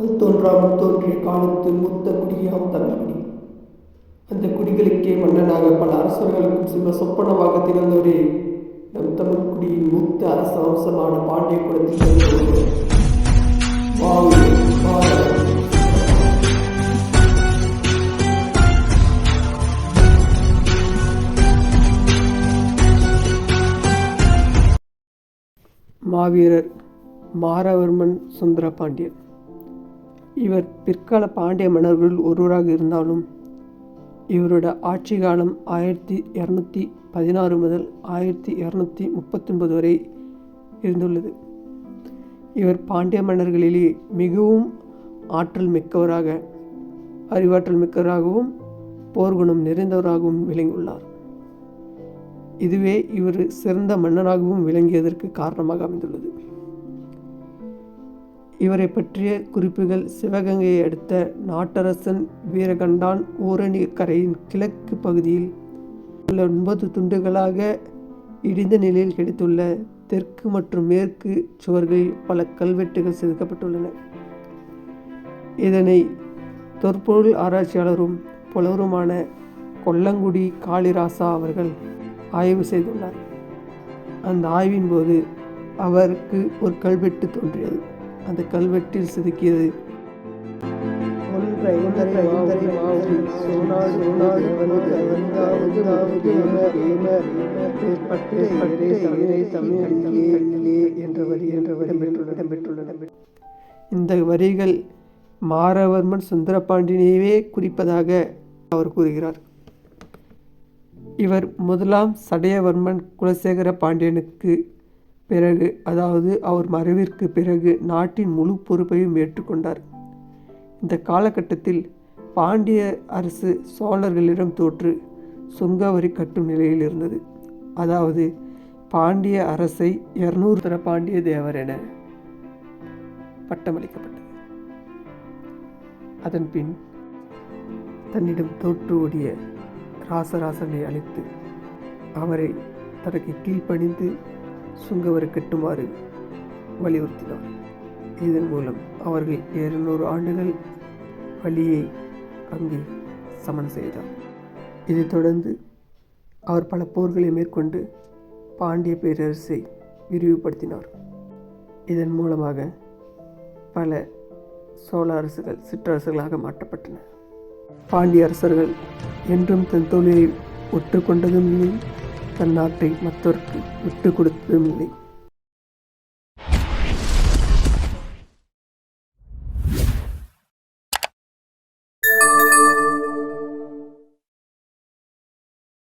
ஒன்றொன்றாக தோன்றிய காலத்து மூத்த குடியாம் தமிழ்குடி அந்த குடிகளுக்கே மன்னனாக பல அரசர்களுக்கும் சிம்ம சொப்பனமாக திகழ்ந்தவரே நம் தமிழ் குடியின் மூத்த அரச வம்சமான பாண்டிய குலத்தில் மாவீரர் மாரவர்மன் சுந்தர பாண்டியன் இவர் பிற்கால பாண்டிய மன்னர்களுள் ஒருவராக இருந்தாலும் இவரோட ஆட்சி காலம் ஆயிரத்தி இரநூத்தி பதினாறு முதல் ஆயிரத்தி இரநூத்தி முப்பத்தொன்பது வரை இருந்துள்ளது. இவர் பாண்டிய மன்னர்களிலே மிகவும் ஆற்றல் மிக்கவராக அறிவாற்றல் மிக்கவராகவும் போர்க்குணம் நிறைந்தவராகவும் விளங்கியுள்ளார். இதுவே இவர் சிறந்த மன்னனாகவும் விளங்கியதற்கு காரணமாக அமைந்துள்ளது. இவரை பற்றிய குறிப்புகள் சிவகங்கையை அடுத்த நாட்டரசன் வீரகண்டான் ஊரணி கரையின் கிழக்கு பகுதியில் உள்ள ஒன்பது துண்டுகளாக இடிந்த நிலையில் கிடைத்துள்ள தெற்கு மற்றும் மேற்கு சுவர்களில் பல கல்வெட்டுகள் செதுக்கப்பட்டுள்ளன. இதனை தொற்பொருள் ஆராய்ச்சியாளரும் புலவருமான கொல்லங்குடி காளிராசா அவர்கள் ஆய்வு செய்துள்ளார். அந்த ஆய்வின் போது அவருக்கு ஒரு கல்வெட்டு தோன்றியது. அந்த கல்வெட்டில் செதுக்கியது. இந்த வரிகள் மாரவர்மன் சுந்தரபாண்டியனையே குறிப்பதாக அவர் கூறுகிறார். இவர் முதலாம் சடையவர்மன் குலசேகர பாண்டியனுக்கு பிறகு அதாவது அவர் மறைவிற்கு பிறகு நாட்டின் முழு பொறுப்பையும் ஏற்றுக்கொண்டார். இந்த காலகட்டத்தில் பாண்டிய அரசு சோழர்களிடம் தோற்று சுங்கவரி கட்டும் நிலையில் இருந்தது. அதாவது பாண்டிய அரசை இருநூறு தர பாண்டிய தேவர் என பட்டமளிக்கப்பட்டது. அதன் பின் தன்னிடம் தோற்று ஓடிய ராசராசனை அழைத்து அவரை தனக்கு கீழ்ப்பணிந்து சுங்கவரி கட்டுமாறு வலியுறுத்தினார். இதன் மூலம் அவர்கள் இருநூறு ஆண்டுகள் வழியை அங்கு சமன் செய்தார். இதைத் தொடர்ந்து அவர் பல போர்களை மேற்கொண்டு பாண்டிய பேரரசை விரிவுபடுத்தினார். இதன் மூலமாக பல சோழ அரசுகள் சிற்றரசுகளாக மாற்றப்பட்டன. பாண்டிய அரசர்கள் என்றும் தன் தொழிலை ஒற்றுக்கொண்டதும் இல்லை தன் நாட்டை மற்றவருக்கு விட்டு கொடுத்ததும் இல்லை